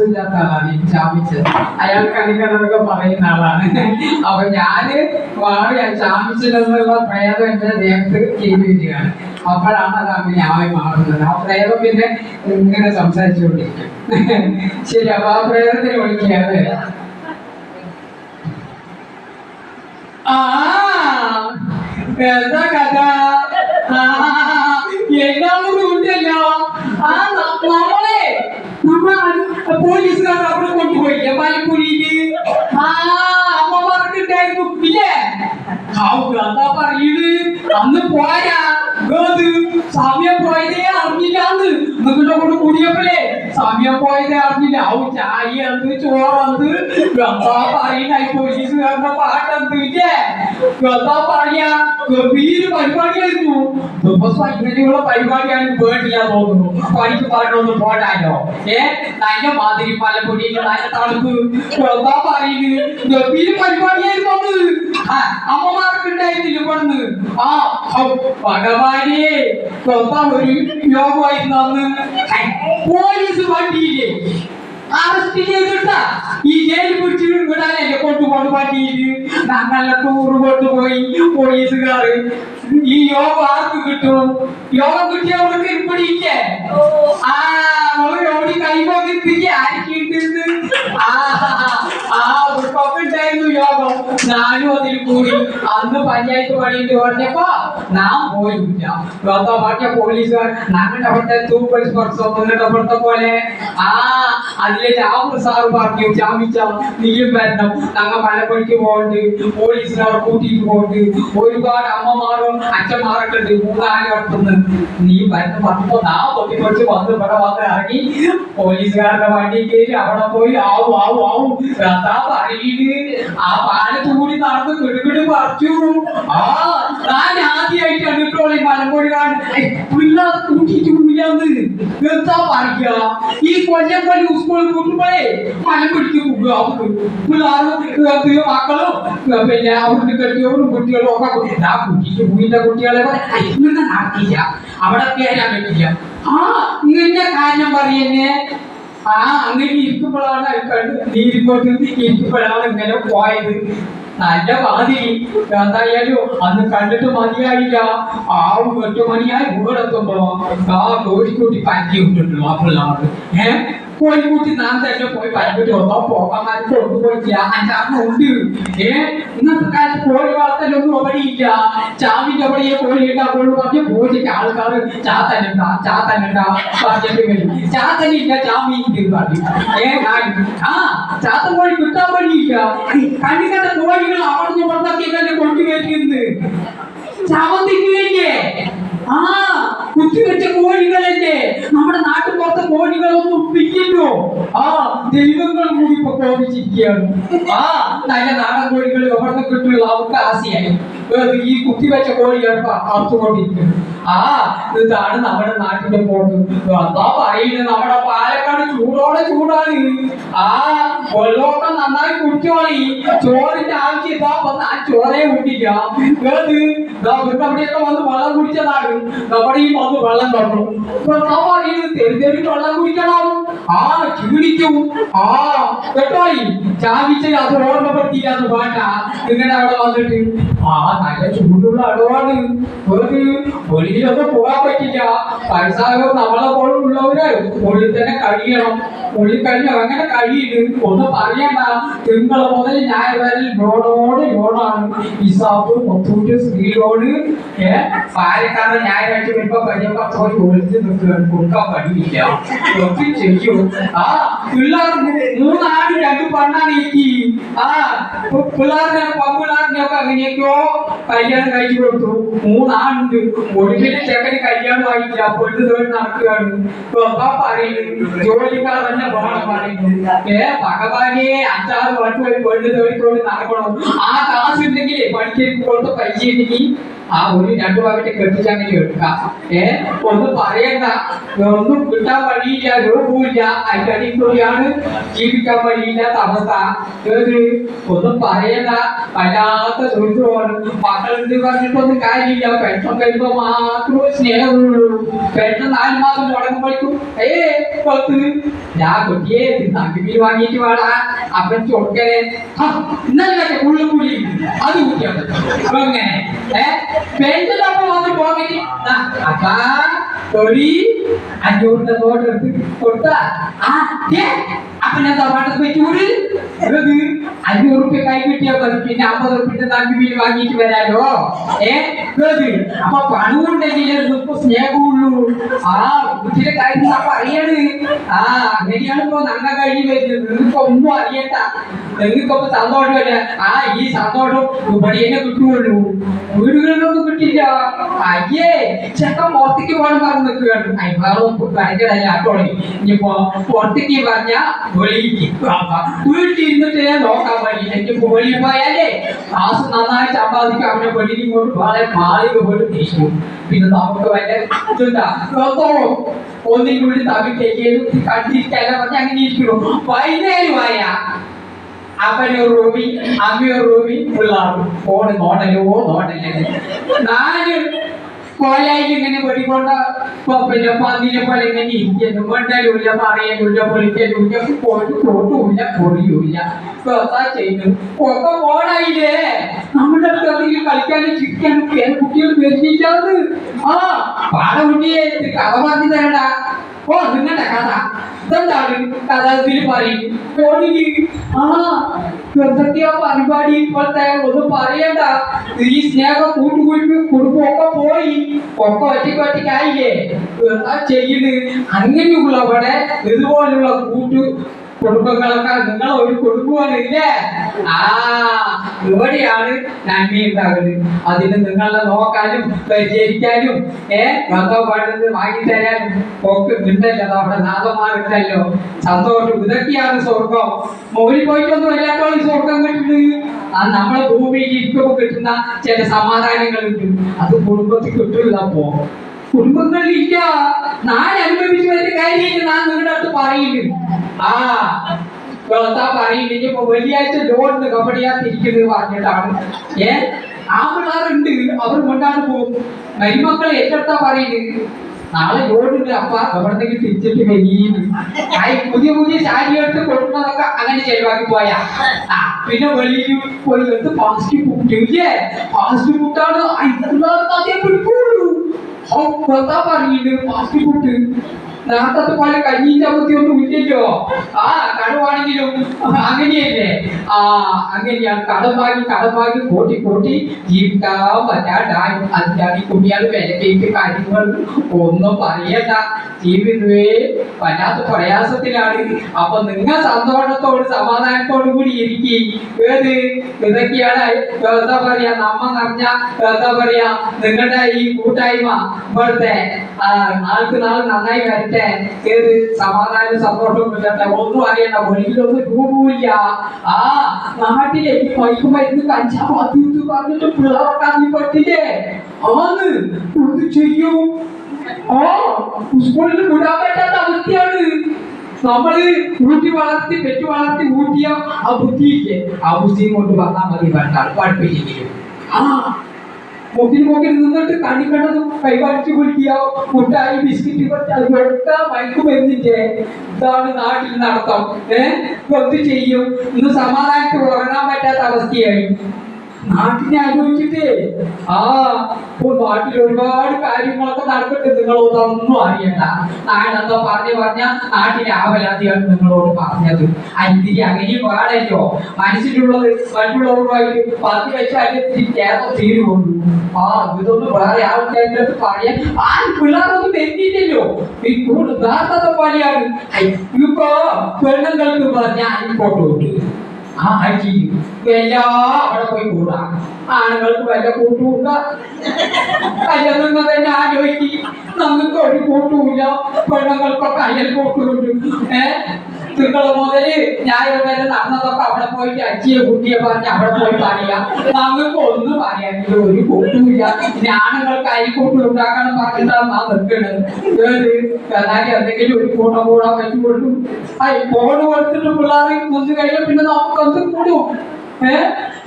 ഇല്ലാത്ത ആളാണ് ചാമിച്ചത് അയാൾ കണിക്കണതൊക്കെ പറയുന്ന ആളാണ് അപ്പൊ ഞാൻ മാറി ആ പ്രേതം എന്റെ ദേഹത്ത് വരികയാണ് അപ്പോഴാണ് അത് അങ്ങനെ ആയി മാറുന്നത് ആ പ്രേതം പിന്നെ ഇങ്ങനെ സംസാരിച്ചുകൊണ്ടിരിക്കും ശരി അപ്പൊ ആ പ്രേതത്തിന് വിളിക്കുകയാണ് ആ എന്താ കഥ എല്ലാവരും ഉണ്ടല്ലോ ആ നമ്മളെ നമ്മൾ പോലീസുകാർ അവിടെ കൊണ്ടുപോയി. മലപ്പുരിയിൽ ആ അമ്മമാർക്കുണ്ടായിരുന്നു ഇല്ലേ എന്താ പറയുന്നത് അന്ന് പോയാ സമയം പോയതേ അറിഞ്ഞില്ലാന്ന്. നിങ്ങളുടെ കൂടെ കൂടിയപ്പോഴേ സമയം പോയതേ അറിഞ്ഞില്ല. ഔ ചായ എന്ത് ചോറന്ത് എന്താ പറയുന്നായി പോലീസ് പോലീസുകാരുടെ പാട്ടെന്ത് ഇല്ലേ? എന്താ പറയാ ഗംഭീര പരിപാടിയായിരുന്നു. ദിവസം പരിപാടിയാണ് വേണ്ടില്ല തോന്നുന്നു. പണിക്ക് പറഞ്ഞൊന്ന് പോട്ടാലോ ഏ? നല്ല മാതിരി മലപ്പൊടിയിൽ നല്ല തണുപ്പ്. എന്താ പറയുന്നത് ഗംഭീര പരിപാടിയായിരുന്നു അത് അമ്മമാർക്ക് ഉണ്ടായിരുന്നില്ല ഇവിടുന്ന്? ആ ഭഗവാനെ സ്വന്തം ഒരു യോഗമായിരുന്നു അന്ന് പോലീസ് വണ്ടിയില്ലേ അറസ്റ്റ് ചെയ്തിട്ടാ ഈ ജയിലിൽ പിടിച്ച് വിടാനല്ലേ കൊണ്ടുപോണ് പറ്റിയിട്ട് ഞങ്ങളെ ടൂറ് കൊണ്ടുപോയി പോലീസുകാർ ഈ യോഗം ആർക്ക് കിട്ടും? യോഗം കിട്ടിയവർക്ക് ഇവിടെ ഇല്ലേ ആ ഓടി കൈപോകിപ്പിക്കുക ആർക്കിട്ടുണ്ട് ആ യോഗം. ഞാനും അതിൽ കൂടി. അന്ന് പഞ്ചായത്ത് പണിയിട്ട് പറഞ്ഞപ്പോ ഞാൻ പോയില്ല. പറഞ്ഞ പോലീസുകാർ ഞങ്ങളുടെ അവിടുത്തെ സൂപ്പർ സ്പർശം നിങ്ങളുടെ അവിടുത്തെ പോലെ. ആ അതിലെ ജാഫർ സാറ് പറഞ്ഞു ജാമിച്ച നീയും വരണം. ഞങ്ങൾ മലപ്പണിക്ക് പോകുന്നുണ്ട് പോലീസിനവിടെ കൂട്ടിയിട്ട് പോകണ്ട്. ഒരുപാട് അമ്മമാരും അച്ഛന്മാരൊക്കെ ഉണ്ട് മൂന്നാൽ നീ വരുന്ന പറഞ്ഞപ്പോ ഞാൻ പൊട്ടിപ്പൊളിച്ച് വന്ന് ഇവിടെ വന്ന് ഇറങ്ങി പോലീസുകാരുടെ വണ്ടി കയറി അവിടെ പോയി ആവും ആവും ആവും. എന്താ പറയുന്നത് ആ പാലത്ത് കൂടി നടന്ന് കിടുകിട് പറിച്ചു. ആ ഞാൻ ആദ്യമായിട്ട് കേട്ടോ ഈ മലമ്പുഴ പിള്ളേർ കൂട്ടിയിട്ട് പോയാന്ന് എന്താ പറിക്കുക ഈ കൊല്ലപ്പള്ളി സ്കൂളിൽ കൂട്ടുമ്പോഴേ മലം പിടിച്ച് പോകുക അവർക്ക്. പിള്ളേർ മക്കളും പിന്നെ അവർക്ക് കെട്ടിയവരും കുട്ടികളും ഒക്കെ. ആ കുട്ടിക്ക് പോയിന്റെ കുട്ടികളെ നടത്തിയില്ല അവിടെ കയറാൻ പറ്റില്ല ആ നിന്റെ കാര്യം പറയുന്നേ. ആ അങ്ങനെ ഇരിക്കുമ്പോഴാണ് അത് നീ നീരിക്കോട്ട് ഇരിക്കുമ്പോഴാണ് ഇങ്ങനെ പോയത്. നല്ല മതി എന്തായാലും അന്ന് കണ്ടിട്ട് മതിയായില്ല. ആവും എട്ട് മണിയായി വീടെത്തുമ്പോ ആ കോഴിക്കൂട്ടി പറ്റി വിട്ടിട്ടുള്ളൂ ആ പിള്ളേർക്ക്. ഏഹ് കോഴിക്കൂട്ടി നാം തന്നെ പോയി പറ്റിട്ട് ഒന്നോ പോകാൻ കൊണ്ടുപോയില്ല അഞ്ചാറിന് ഉണ്ട്. ഏ? ഇന്നത്തെ കാലത്ത് കോഴി വളർത്തലൊന്നും അവിടെയില്ല ചാവിന്റെ അവിടെയെ കോഴി ഉണ്ടാക്കുള്ളൂ പറഞ്ഞ പൂജയ്ക്ക് ആൾക്കാർ ചാത്തനുണ്ടാ ചാത്തനുണ്ടാ പറഞ്ഞിട്ട് ചാത്തനില്ല ചാമിയുണ്ട് പറഞ്ഞു. ഏ ആ ചാത്തൻ കോഴി കിട്ടാൻ വഴിയില്ല കണ്ണിക്കണ്ട കോഴികൾ അവിടെ ഇവിടുന്നൊക്കെ തന്നെ കൊണ്ടുവരുന്നത്? ചാവത്തില്ലേ ആ കുത്തിവെച്ച കോഴികളല്ലേ? നമ്മുടെ നാട്ടിൽ പുറത്ത് കോഴികളൊന്നും ആ ദൈവങ്ങൾ കൂടി ഇപ്പൊ കോപിച്ചിരിക്കുകയാണ് ആ നല്ല നാടൻ കോഴികൾ എവിടെ കിട്ടുള്ള അവർക്ക് ആശയായി. ഈ കുത്തിവെച്ച കോഴിയാണ് ഇപ്പൊ അറുത്തുകൊണ്ടിരിക്കുന്നത് ആ ഇതാണ് നമ്മുടെ നാട്ടിന്റെ പോക്ക് എന്താ പറയുന്നത് നമ്മുടെ പാലക്കാട് ചൂടോടെ ചൂടാണ്. ആ കൊല്ലോട്ടം നന്നായി കുടിച്ചോളി ചോറിന്റെ ആവശ്യം ഇതാ വന്ന് ആ ചോറേ കുടിക്കുക ഏത്? വന്ന് വെള്ളം കുടിച്ചതാണ്. നമ്മുടെ ഈ വന്ന് വെള്ളം തന്നു. എന്താ പറയുന്നത് തെരി തെരി വെള്ളം കുടിക്കണം. ആ ചൂടിക്കും ആ കേട്ടോ ചാവിച്ച അത് ഓർമ്മപ്പെടുത്തിയില്ലാന്ന് വേണ്ട നിങ്ങളുടെ അവിടെ വന്നിട്ട്. ആ നല്ല ചൂടുള്ള അടവാണ്. ഒരു വെളിയിലൊന്നും പോകാൻ പറ്റില്ല. പൈസായോ നമ്മളെ പോലുള്ളവര് ഉള്ളിൽ തന്നെ കഴിയണം. ഉള്ളിൽ കഴിഞ്ഞ് അങ്ങനെ കഴിയില്ല. ഒന്ന് പറയണ്ട തിങ്കൾ മുതൽ ഞായർ വരെ ലോണോട് ലോണാണ് ഇസാബ് മൊത്തൂറ്റ് സ്ത്രീയോട് പാലക്കാട് ഞായറാഴ്ച വരുമ്പോ കഴിയുമ്പോ പോയി ഒളിച്ച് നിൽക്കുകയാണ് കൊടുക്കാൻ പറ്റില്ല ഒക്കെ ചെയ്യും. ആ പിള്ളേർ മൂന്നാട് രണ്ട് പണ്ണാണ് എനിക്ക് ആ പിള്ളേരുടെ പെൺപിള്ളേരുടെ ഒക്കെ അങ്ങനെയൊക്കെയോ? കല്യാണം കഴിച്ചു കൊടുത്തു. മൂന്നാളുണ്ട്. ഒടുവിലെ ചെക്കന് കല്യാണം ആയിട്ടില്ല പെണ്ണ് തൊഴിൽ നടക്കുകയാണ്. എന്താ പറയുന്നത് ജോലിക്കാർ തന്നെ വേണം പറയുന്നു. ഏ ഭഗവാനെ അഞ്ചാറ് വർഷം പെണ്ണു തൊഴിൽ തൊഴിൽ നടക്കണം. ആ കാശ് ഉണ്ടെങ്കിലേ പണിക്ക് കൊടുത്ത പൈസ ആ ഒരു രണ്ടു ഭാഗത്തെ കെട്ടിച്ചങ്ങനെ കേൾക്കുക ഏ? ഒന്നും പറയണ്ട. ഒന്നും കിട്ടാൻ വഴിയില്ല രോഗവുമില്ല അതിന്റെ അടിക്കൂടിയാണ് ജീവിക്കാൻ വഴിയില്ലാത്ത അവസ്ഥ ഏത്? ഒന്നും പറയണ്ട. വല്ലാത്ത ദുരിതമാണ്. മക്കളുണ്ട് പറഞ്ഞിട്ടൊന്നും കാര്യമില്ല. പെട്ടെന്ന് കഴിയുമ്പോ മാത്രമേ സ്നേഹമുള്ളൂ. പെട്ടെന്ന് നാല് മാസം തുടങ്ങുമ്പോഴേക്കും ഏ പത്ത് ഞാൻ കുട്ടിയെ നഗിരി വാങ്ങിയിട്ട് വേടാ. അവൻ ചൊക്കനെ ഇന്നലെ ഉള്ളു കൂടി അത് കുട്ടിയാണ് അപ്പൊ എങ്ങനെ ഏ പെൻഷനൊപ്പം വന്ന് പോകി. അപ്പാ തൊഴി എടുത്ത് ആ അപ്പൊ ഞാൻ തപാട്ടത്ത് വെച്ചൂട് അഞ്ഞൂറ് റുപ്യ കൈ കിട്ടിയാൽ മതി പിന്നെ അമ്പത് റുപ്യ നന്ദി വാങ്ങിയിട്ട് വരാലോ? ഏ? അപ്പൊ പണം ഉണ്ടെങ്കിൽ നമുക്ക് സ്നേഹമുള്ളൂ. ആ വീട്ടിലെ കാര്യം അപ്പൊ അറിയണ് ആ അങ്ങനെയാണ് ഇപ്പൊ നന്ന കഴിഞ്ഞ് വരുന്നത്. നിങ്ങൾക്ക് ഒന്നും അറിയണ്ട. നിങ്ങൾക്കൊക്കെ സന്തോഷമല്ല ആ ഈ സന്തോഷം ഇവിടെ തന്നെ കിട്ടുള്ളൂ വീടുകളിലൊന്നും കിട്ടില്ല അയ്യേ ചെക്കൻ പുറത്തേക്ക് പോകണം പറഞ്ഞു നിൽക്കുകയാണ്. അയ്യാളും ഭയങ്കരല്ല ആട്ടോളി ഇനിയിപ്പോ പുറത്തേക്ക് പറഞ്ഞ വീട്ടിൽ ഇരുന്നിട്ട് ഞാൻ നോക്കാൻ പറ്റില്ല എനിക്ക് വെളിയിൽ പോയാലേ ക്ലാസ് നന്നായി സമ്പാദിക്കും അവനെ വെളിയിൽ കൊണ്ട് വളരെ മാളിക പോലെ തിരിച്ചു പിന്നെ നമുക്ക് വല്ല ഇതുണ്ടാ? ഒന്നിനും കൂടി തമ്മിലേക്ക് കണ്ടിരിക്കാല്ല പറഞ്ഞ് അങ്ങനെ ഇരിക്കുന്നു. വൈകുന്നേരമായ അപ്പനൊരു റൂമി അമ്മയൊരു റൂമി പിള്ളാറും ഫോണ് നോട്ടലോ നോട്ടല്ലേ നാല് കോലായി ഇങ്ങനെ വെടിക്കൊണ്ട പിന്നെ പന്നിനെ പോലെ ഇങ്ങനെ ഇരിക്കുന്നു മണ്ടലുമില്ല പറയലുമില്ല പൊളിക്കലുമില്ല പോയിട്ട് തൊട്ടുമില്ല പൊളിയുമില്ല എന്താ ചെയ്യുന്നു ഒക്കെ ഫോണായില്ലേ നമ്മുടെ എന്തെങ്കിലും കളിക്കാനും ചിരിക്കാനും കുട്ടികൾ വരുന്നില്ലാന്ന് ആ പാട കുട്ടിയെ കഥ പറഞ്ഞു തരടാ ഓ നിങ്ങളുടെ കഥ ഇതെന്താണ് കഥ ഇതിൽ പറയും ഫോണിൽ ആ എന്തൊക്കെയാ പരിപാടി ഇപ്പോഴത്തെ ഒന്നും പറയണ്ട ഈ സ്നേഹം കൂട്ടുകൂട്ടി കുടുംബമൊക്കെ പോയി ഒക്കെ ഒറ്റയ്ക്ക് ഒറ്റയ്ക്കായില്ലേ എന്താ ചെയ്യുന്നത് അങ്ങനെയുള്ളവിടെ ഇതുപോലുള്ള കൂട്ടു കുടുംബങ്ങളൊക്കെ നിങ്ങൾ ഒരു കൊടുക്കുവാനില്ലേ ആ ഇവിടെയാണ് നന്മ ഉണ്ടാകുന്നത്. അതിന് നിങ്ങളെ നോക്കാനും പരിചരിക്കാനും ഏ വന്നോ പാടുന്നത് വാങ്ങിത്തരാനും ഒക്കെ ഉണ്ടല്ലോ. നമ്മുടെ നാഥമാരുണ്ടല്ലോ സന്തോഷം. ഇതൊക്കെയാണ് സ്വർഗം. മുകളിൽ പോയിട്ടൊന്നും ഇല്ലാത്തോളം സ്വർഗം കിട്ടുന്നത് ആ നമ്മളെ ഭൂമിയിൽ ഇരിക്കുമ്പോൾ കിട്ടുന്ന ചില സമാധാനങ്ങളുണ്ട്. അത് കുടുംബത്തിൽ കിട്ടില്ല അപ്പോ കുടുംബങ്ങളിലില്ല. ഞാൻ അനുഭവിച്ചു വരുന്ന കാര്യം ഞാൻ നിങ്ങളുടെ അടുത്ത് പറയില്ല. ആ വെളുത്താ പറയുന്നില്ല ഇപ്പൊ വെള്ളിയാഴ്ച ലോണിന് കബഡിയാത്തിരിക്കുന്നത് പറഞ്ഞിട്ടാണ്. ഏ ആമ്പിളാറുണ്ട് അവർ കൊണ്ടാണ് പോകും. മരുമക്കളെ ഏറ്റെടുത്താ പറയുന്നത് നാളെ ലോഡുണ്ട് അപ്പ അവിടുന്ന് തിരിച്ചിട്ട് ഈ പുതിയ പുതിയ സാരി എടുത്ത് കൊടുക്കുന്നതൊക്കെ അങ്ങനെ ചെലവാക്കി പോയാ. പിന്നെ വെളിയിൽ പോയി എടുത്ത് ഫാസ്റ്റ് ഫുഡ് ഇല്ലേ? ഫാസ്റ്റ് ഫുഡാണ് അതേ പിടിക്കുള്ളൂ ഓ എന്താ പറയുന്നത് ഫാസ്റ്റ് ഫുഡ് നേരത്തെ പോലെ കഞ്ഞീന്റെ അവധി ഒന്നും ഇല്ലല്ലോ ആ കടവാണെങ്കിലും അങ്ങനെയല്ലേ? ആ അങ്ങനെയാണ്. കടം വാങ്ങി കടം വാങ്ങി കൂട്ടി കൂട്ടി ജീവിക്കാൻ പറ്റാണ്ടായി അതിനാണ് ഈ കുട്ടികൾ വിലക്കേക്ക് കാര്യങ്ങൾ ഒന്നും പറയണ്ട. ജീവിതമേ വല്ലാത്ത പ്രയാസത്തിലാണ്. അപ്പൊ നിങ്ങൾ സന്തോഷത്തോട് സമാധാനത്തോടു കൂടി ഇരിക്കി. ഏത്? ഇതൊക്കെയാണ് എന്താ പറയാ നമ്മ നിറഞ്ഞ എന്താ പറയാ നിങ്ങളുടെ ഈ കൂട്ടായ്മ. ഇവിടുത്തെ ആ, നാൾക്ക് നാൾ നന്നായി വരട്ടെ. ഏത് സമാധാനവും സന്തോഷവും ഇല്ലാത്ത ഒന്നും അറിയണ്ട. വെളിയിലൊന്നും രൂപമില്ല ആ നാട്ടിലേക്ക് മയക്കു മരുന്ന് കഞ്ചാവ് അത് ഇത് പറഞ്ഞിട്ട് പിള്ളേർക്ക് അതിൽ പറ്റില്ലേ? ആന്ന്. എന്ത് ചെയ്യും? ഓ സ്കൂളിൽ വിടാൻ പറ്റാത്ത അവസ്ഥയാണ്. നമ്മൾ ഊട്ടി വളർത്തി പെറ്റു വളർത്തി ഊട്ടിയ ആ ബുദ്ധിയില്ലേ? ആ ബുദ്ധിയും കൊണ്ട് വന്നാൽ മതി വേണ്ട. പഠിപ്പിച്ചിരിക്കും ആ മുക്കിൽ മുക്കിൽ നിന്നിട്ട് കണി കണ്ടതും കൈകാണിച്ചു കുടിക്കുക മുട്ടായി ബിസ്ക്കറ്റ് കൊടുത്താൽ കൊടുക്കുക മയക്കു വരുന്നില്ലേ ഇതാണ് നാട്ടിൽ നടത്തം. ഏഹ് ചെയ്യും? ഇന്ന് സമാധാനത്തിൽ ഉറങ്ങാൻ പറ്റാത്ത അവസ്ഥയായി. നാട്ടിനെ ആലോചിച്ചിട്ടേ ആ നാട്ടിൽ ഒരുപാട് കാര്യങ്ങളൊക്കെ നടക്കട്ടെ നിങ്ങളോടൊന്നും അറിയണ്ട. നാടെന്താ പറഞ്ഞു പറഞ്ഞ നാട്ടിലെ ആവലാതിയാണ് നിങ്ങളോട് പറഞ്ഞത്. അതിരി അങ്ങനെ പാടല്ലോ. മനസ്സിലുള്ളത് മറ്റുള്ളവരുമായിട്ട് പറഞ്ഞു വെച്ചാൽ കേരളം തീരുള്ളൂ ആ ഇതൊന്നും വേറെ ആൾക്കാരുടെ പറയാൻ ആ പിള്ളേരൊന്നും വരുന്നില്ലല്ലോ. പോലെയാണ്. ഐ, ഇപ്പൊ പെണ്ണുങ്ങൾക്ക് പറഞ്ഞാൽ ഫോട്ടോ ആ ചെയ്യും. എല്ലാം അവിടെ പോയി കൂടാ ആണുങ്ങൾക്ക് വല്ല കൂട്ടുമില്ല നിങ്ങൾ തന്നെ ആലോചിക്കും. നമുക്ക് ഒരു കൂട്ടുമില്ല. പെണ്ണുങ്ങൾക്കൊക്കെ അയൽ കൂട്ടുമുണ്ട്. ഏ? തിങ്കൾ മുതൽ വരെ നടന്നതൊക്കെ അവിടെ പോയിട്ട് അച്ഛയെ കുട്ടിയെ പറഞ്ഞ് അവിടെ പോയി പറയാം നമുക്ക് ഒന്നും പറയാനില്ല ഒരു കൂട്ടുമില്ല ഞാനുങ്ങൾക്ക് അരിക്കൂട്ട് ഉണ്ടാക്കണം പറഞ്ഞിട്ടാണ് നാം നിൽക്കുന്നത് എന്തെങ്കിലും ഒരു കൂട്ടം കൂടാൻ പറ്റുള്ളൂ ആ ഫോൺ കൊടുത്തിട്ട് പിള്ളേർ ഒന്ന് കഴിഞ്ഞാൽ പിന്നെ നമുക്ക് എന്ത് കൂടും. ഏ?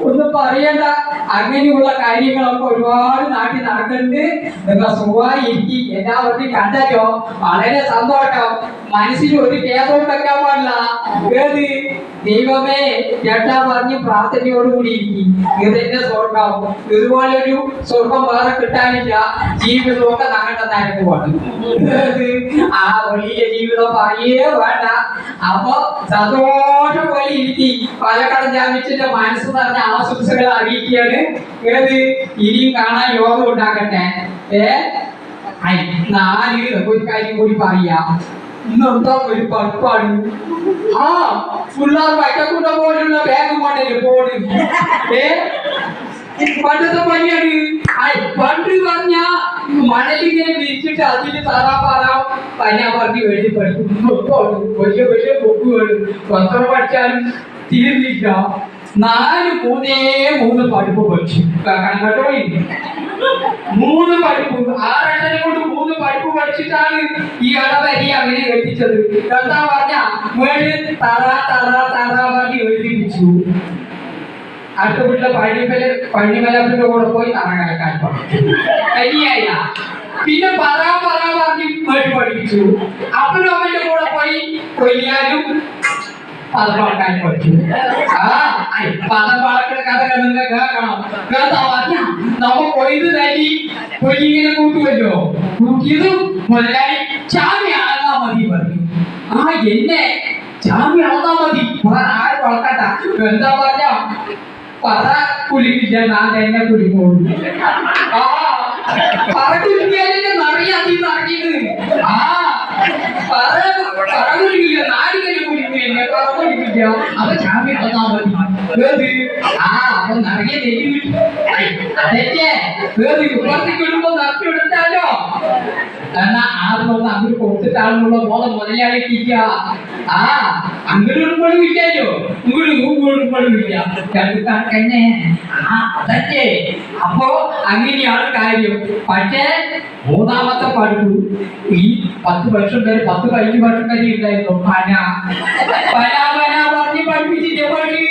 ഒന്നും പറയണ്ട. അങ്ങനെയുള്ള കാര്യങ്ങളൊക്കെ ഒരുപാട് നാട്ടിൽ നടക്കുന്നുണ്ട്. നിങ്ങൾ സുഖമായി ഇരിക്കും എല്ലാവർക്കും കണ്ടല്ലോ. വളരെ സന്തോഷം. മനസ്സിൽ ഒരു ഖേദവും വെക്കാൻ പാടില്ല. ഏത് ദൈവമേ ചേട്ടാ പറഞ്ഞ് പ്രാർത്ഥനയോടുകൂടി ഇരിക്കും. എന്റെ സ്വർഗം. ഇതുപോലൊരു സ്വർഗം വേറെ കിട്ടാനില്ല. ജീവിതമൊക്കെ ഞങ്ങളുടെ നരകമാണ് ഏത് ആ വലിയ ജീവിതം പറയേ വേണ്ട. അപ്പൊ സന്തോഷം പോലെ ഇരിക്കി. പാലക്കാട് ജാമിച്ചിന്റെ മനസ്സ് നിറഞ്ഞ ആശംസകൾ അറിയിക്കുകയാണ്. ഏത് ഇനിയും കാണാൻ യോഗം ഉണ്ടാക്കട്ടെ ഏ? ഒരു കാര്യം കൂടി പറയാം. പഴുപ്പാണ് ആ പിള്ളേർ വൈക്കക്കൂട്ട പോലുള്ള ബാഗ് കൊണ്ടല്ലേ പോണ്? ഏ? പണ്ടത്തെ പണിയാണ്. പണ്ട് പറഞ്ഞ മണലിങ്ങനെ വിരിച്ചിട്ട് അതിന് തറാ പറ പന പറഞ്ഞ് എഴുതി പഠിക്കും. വലിയ വലിയ ബുക്കുകൾ പത്രം പഠിച്ചാലും തീർന്നില്ല നാല് മൂന്നേ മൂന്ന് പഠിപ്പ് പഠിച്ചു. കാരണം കേട്ടോ മൂന്ന് പഠിപ്പ്. ആറക്ഷരം കൊണ്ട് മൂന്ന് പഠിപ്പ് പഠിച്ചിട്ടാണ് ഈ അടവരി അവനെ എത്തിച്ചത് എന്താ പറഞ്ഞ മേട് തറ തറ തറ പറഞ്ഞ് എഴുതിപ്പിച്ചു. അടുത്ത വീട്ടിലെ പഴനിമല പഴനിമലത്തിന്റെ കൂടെ പോയി തറ കലക്കാൻ കനിയായില്ല പിന്നെ പറ പറ പറഞ്ഞ് മേട് പഠിപ്പിച്ചു. അപ്പനും അവന്റെ കൂടെ പോയി കൊയ്യാനും ഐ, പദം കഥ നിങ്ങൾ കേൾക്കണം. കേട്ടാ നമ്മ കൊയ്ത് തല്ലി കൊയ്യിങ്ങനെ കൂട്ടുമല്ലോ കൂട്ടിയതും മുതലാളി ചാമി അളന്നാ മതി പറഞ്ഞു. ആ എന്നെ ചാമി അളന്നാ മതി ആരും വളക്കട്ട എന്താ പറഞ്ഞ പറ കുലിക്കില്ല ഞാൻ തന്നെ കുലിക്കോളൂ ആ പറ നിറഞ്ഞത് ആ പറ പറ കുലിക്കില്ല നാടിങ്ങനെ കുലിക്കില്ല പറ കുലിക്കില്ല അവ ചാമി അളന്നാ മതി ഏത് ആ അവ നിറയെ നെല്ലി കിട്ടും അതെന്നെ ഏത് ഇപ്പുറത്തേക്ക് ഇടുമ്പോ നിറച്ചു എടുത്താലോ എന്നാ ആദ്യമൊന്ന് അങ്ങനെ കൊടുത്തിട്ടാണെന്നുള്ള ബോധം മുതലാളിക്കില്ല ആ അങ്ങോട്ട് ഇടുമ്പോഴും ഇല്ലല്ലോ ഇങ്ങോട്ട് ഇടുമ്പോഴും ഇല്ല രണ്ട് അതൊക്കെ ആ അതല്ലേ. അപ്പോ അങ്ങനെയാണ് കാര്യം. പക്ഷേ മൂന്നാമത്തെ പഠിപ്പു ഈ പത്ത് വർഷം വരെ പത്ത് പതിനഞ്ച് വർഷം വരെ ഉണ്ടായിരുന്നു. പന. പന പന പറഞ്ഞ് പഠിപ്പിച്ചിട്ട് പണി.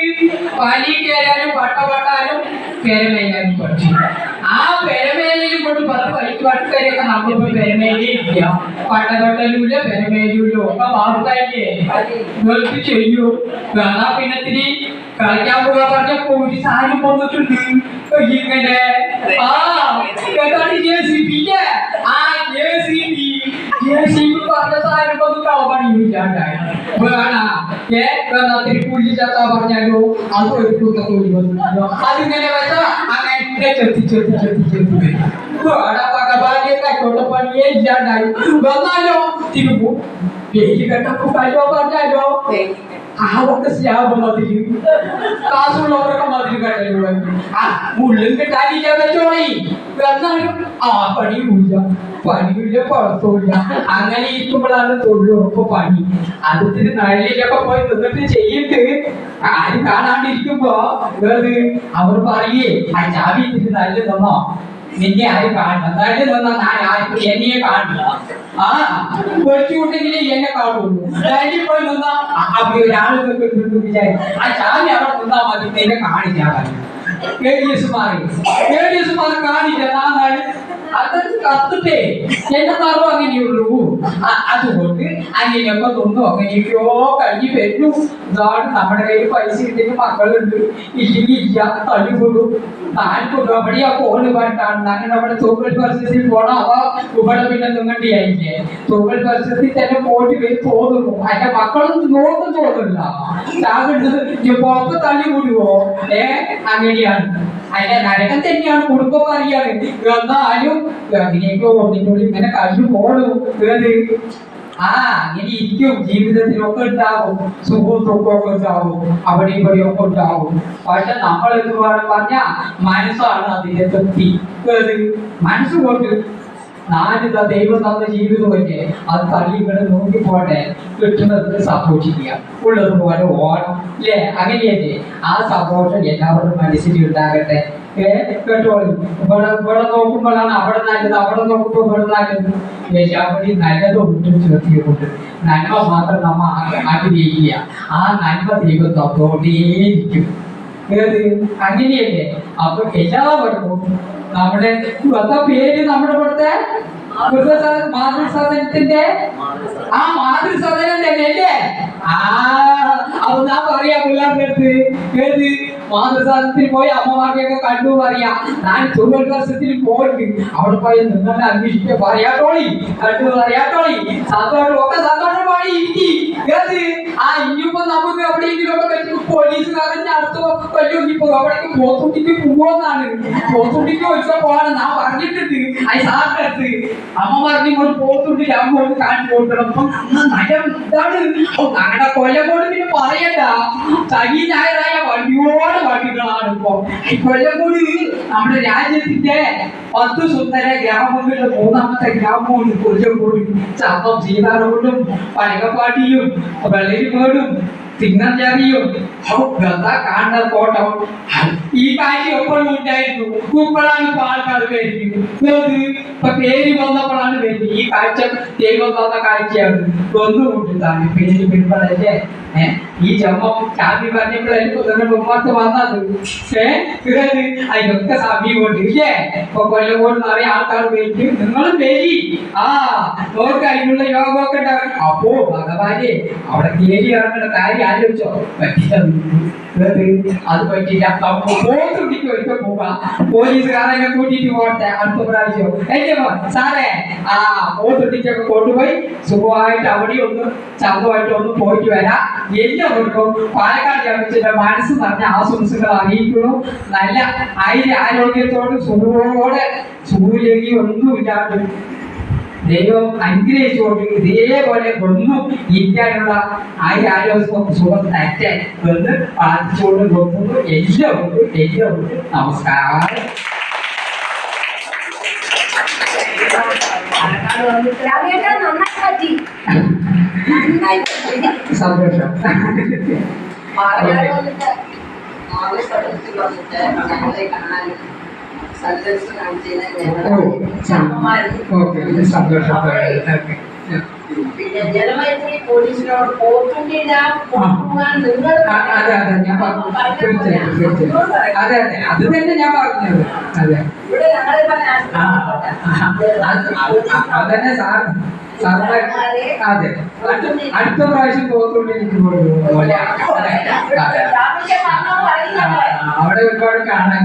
പനി കയറാനും പട്ട പട്ടാനും പത്ത് പതിനഞ്ച് വർഷം വരെയൊക്കെ നമ്മളിപ്പോ പെരമേലേ ഇല്ല പട്ടപട്ടലുമില്ല പെരമേലുമില്ല ഒക്കെ വാർത്തയില്ലേ വെറുതെ ചെയ്യൂ എന്നാ പിന്നെ ഇത്തിരി കളിക്കാൻ പോകാൻ പറഞ്ഞ പോലീസ് ആരും വന്നിട്ടുണ്ട് ഇങ്ങനെ ആ കേട്ടാണ് ജെ സി പി ആ J C P J C P പറഞ്ഞ സാധനം വന്ന് കളപണി ഇല്ലാണ്ടായി വേണ ഏ എന്നാ പുള്ളി ചത്താ പറഞ്ഞാലോ അത് ഒരു കൂട്ടത്തോടി വന്നിട്ടുണ്ടോ അതിങ്ങനെ വെച്ചാ അങ്ങനെ ചെത്തി ചെത്തി ചെത്തി ചെത്തി വരും വേണ പകപാടിയൊക്കെ കൊണ്ടപ്പണിയേ ഇല്ലാണ്ടായി. വന്നാലോ? തിരുമ്പു. പേര് കണ്ടപ്പോ കല്ലോ പറഞ്ഞാലോ? അവർക്ക് സ്ലാബ് മതിരി. കാശുള്ളവരൊക്കെ മതിരി കണ്ടല്ലോ മുള്ളും കിട്ടാനില്ല വെച്ചോളി വന്നാലും ആ പണിയുമില്ല. പണിയില്ല കുഴപ്പമില്ല. അങ്ങനെ ഇരിക്കുമ്പോഴാണ് തൊഴിലുറപ്പ് പണി. അതിന് നഴലിലൊക്കെ പോയി നിന്നിട്ട് ചെയ്തിട്ട് ആരും കാണാണ്ടിരിക്കുമ്പോ അവർ പറയേ ആ ചാവി ഇതിന് നല്ല തന്നോ നിന്നെ ആരും കാണണം നല്ല തന്നാ ഞാൻ ആരും എന്നെ കാണില്ല ആ കൊച്ചുകുട്ടെങ്കിലേ എന്നെ കാണുള്ളൂ. ഡാഡി പോയി നിന്നാ അവിടെ ഒരാൾ ആ ചാവി അവിടെ നിന്നാ മതി എന്നെ കാണില്ല എസ് മാറി. എസ് മാറി കാണില്ല. നാളെ അത് കത്തിട്ടേ എന്റെ നിറം അങ്ങനെയുള്ളൂ. അതുകൊണ്ട് അങ്ങനെയൊക്കെ തൊന്നും അങ്ങനെയൊക്കെയോ കഴിഞ്ഞ് വരുന്നു ഇതാണ് നമ്മുടെ കയ്യിൽ പൈസ ഇല്ലെങ്കിൽ മക്കളുണ്ട്. ഇല്ലെങ്കിൽ ഇല്ല തള്ളിക്കൊടും താൻ ആ ഫോണ് പറഞ്ഞിട്ടാണ് അങ്ങനെ അവിടെ തൂക്കൽ പരിസ്ഥിതിയിൽ പോണം അവ ഇവിടെ പിന്നെ നിങ്ങളുടെ ആയില്ലേ തൂക്കൽ പരിസ്ഥിതി തന്നെ പോയിട്ട് വരും തോന്നുന്നു. അതിന്റെ മക്കളൊന്നും നോക്കും തോന്നില്ല താങ്കൾ ഇപ്പൊ തള്ളി വിടുവോ ഏ അങ്ങനെയാണ്. അതിന്റെ നരകം തന്നെയാണ്. കുടുംബം അറിയാണ് എന്നാലും അതിനേക്കോ ഒന്നിനോട് ഇങ്ങനെ കഴിഞ്ഞു പോണു. ഏത് ആ അങ്ങനെ ഇരിക്കും. ജീവിതത്തിലൊക്കെ ഉണ്ടാവും. സുഖവും ദുഃഖമൊക്കെ ഉണ്ടാവും. അവിടെ ഇവിടെയും ഒക്കെ ഉണ്ടാവും. പക്ഷെ നമ്മൾ എന്ന് പറഞ്ഞ മനസ്സാണ് അതിന്റെ തൃപ്തി. മനസ്സുകൊണ്ട് നാലിതാ ദൈവം തന്ന ജീവിതമൊക്കെ അത് തള്ളി ഇവിടെ നോക്കി പോട്ടെ കിട്ടുന്നത് സന്തോഷിക്കുക. ഉള്ളത് പോലെ ഓണം. അല്ലേ അങ്ങനെയല്ലേ? ആ സന്തോഷം എല്ലാവരും മനസ്സിൽ ഉണ്ടാകട്ടെ. കേട്ടോളി. ഇവിടെ നോക്കുമ്പോഴാണ് അവിടെ നല്ലത് അവിടെ നോക്കുമ്പോൾ ഇവിടെ നല്ലത്. യേശാവടി നല്ലതുണ്ട് ചേർത്തിയുണ്ട് നന്മ മാത്രം നമ്മ ആഗ്രഹിക്കുക. ആ നന്മ ദൈവം തന്നോണ്ടേയിരിക്കും. അങ്ങനെയല്ലേ? അപ്പൊ എല്ലാവർക്കും നമ്മുടെ എന്താ പേര് നമ്മുടെ ഇവിടുത്തെ വൃദ്ധസദ- മാതൃസദനത്തിന്റെ ആ മാതൃസദനം തന്നെ അല്ലേ ആ അപ്പൊ ഞാൻ പറയാ പിള്ളേരുടെ അടുത്ത് ഏത്? മാതൃസദനത്തിൽ പോയി അമ്മമാർക്കൊക്കെ കണ്ടു പറയാ ഞാൻ തൊഴിൽ വർഷത്തിൽ പോയിട്ട് അവിടെ പോയി നിങ്ങളെ അന്വേഷിക്കുക പറയാട്ടോളി കണ്ടു പറയാട്ടോളി സന്തോഷം ഒക്കെ സന്തോഷമായി ഇരിക്കി. ഏത് ആ ഇനിയിപ്പോ നമുക്ക് എവിടെയെങ്കിലും ഒക്കെ പറ്റും പോലീസുകാരന്റെ അടുത്ത് പറ്റും ഇപ്പൊ അവിടേക്ക് പോത്തുണ്ടിക്ക് പോവാന്നാണ് പോത്തുണ്ടിക്ക് വെച്ചാൽ പോവാണ്. ഞാൻ പറഞ്ഞിട്ടുണ്ട്. അത് സാറിന്റെ അടുത്ത് അമ്മ പറഞ്ഞു ഇങ്ങോട്ട് പോത്തുണ്ടില്ല അമ്മ ഒന്ന് കാണിച്ചു കൊടുക്കണം. അപ്പം അന്ന് നയം ഇതാണ്. ഓ, കൊല്ലം കൊണ്ട് പിന്നെ പറയണ്ട. തനി ഞായറായ വണ്ടിയോട് വണ്ടികളാണ് ഇപ്പൊ. ഈ കൊല്ലങ്കോട് നമ്മുടെ രാജ്യത്തിന്റെ പത്ത് സുന്ദര ഗ്രാമങ്ങളുടെ മൂന്നാമത്തെ ഗ്രാമമാണ് കൊല്ലങ്കോട് ചപ്പം സീതാറോഡും പനകപ്പാട്ടിയും വെള്ളരിമേടും തിങ്ങഞ്ചാവിയും ഗതാ കാണുന്ന കോട്ടം ഈ കാര്യം എപ്പോഴും ഉണ്ടായിരുന്നു. ഇപ്പോഴാണ് ഇപ്പൊ ആൾക്കാർ വരുന്നത് ഇപ്പൊ പേര് വന്നപ്പോഴാണ് വരുന്നത്. ഈ കാഴ്ച ദൈവം തന്ന കാഴ്ചയാണ്. ഒന്നുകൊണ്ട് തന്നെ പേര് പിൻപടല്ലേ ഈ ജമ്മം ചാതി പറഞ്ഞപ്പോഴായിരിക്കും നിങ്ങളുടെ മുമ്പത്ത് വന്നത്. ഏഹ് അതിനൊക്കെ സമീപമുണ്ട് ഇല്ലേ? ഇപ്പൊ കൊല്ലം നിറയെ ആൾക്കാർ വരിക്കും നിങ്ങളും വരി. ആ അവർക്ക് അതിനുള്ള യോഗമൊക്കെ ഉണ്ടാകും. അപ്പോ ഭഗവാനെ അവിടെ കയറി ഇറങ്ങുന്ന കാര്യം ആലോചിച്ചോ. പറ്റില്ല അത് പറ്റില്ല അപ്പൊ പോത്തുണ്ടിക്ക് ഒരിക്കൽ പോവാ. പോലീസുകാരനെ കൂട്ടിയിട്ട് പോട്ടെ അടുത്ത പ്രാവശ്യം. എന്റെ സാറേ ആ പോത്തുണ്ടിക്കൊക്കെ കൊണ്ടുപോയി. സുഖമായിട്ട് അവിടെ ഒന്ന് ചന്തമായിട്ട് ഒന്ന് പോയിട്ട് വരാം. എല്ലാവർക്കും പാലക്കാട് ജനിച്ചിട്ട് മനസ്സ് നിറഞ്ഞ ആശംസകൾ അറിയിക്കുന്നു. നല്ല ആയിര ആരോഗ്യത്തോട് സുഖോടെ സൂര്യകി ഒന്നുമില്ലാണ്ട് ദൈവം അനുഗ്രഹിച്ചുകൊണ്ട് ഇതേപോലെ ഒന്നും ഇരിക്കാനുള്ള ആ ആരോഗ്യ സുഖം തരട്ടെ എന്ന് പ്രാർത്ഥിച്ചുകൊണ്ട് നോക്കുന്നു എല്ലാവർക്കും എല്ലാവർക്കും നമസ്കാരം. സന്തോഷം. പിന്നെ ജലമൈത്രി പോലീസിനോട് അതെ അതെ ഞാൻ അതെ അതെ അത് തന്നെ ഞാൻ പറഞ്ഞത്. അതെ. അതന്നെ സാർ സാറിന്റെ അതെ. അടുത്ത പ്രാവശ്യം പറയുന്നത് അവിടെ ഒരുപാട് കാണാൻ.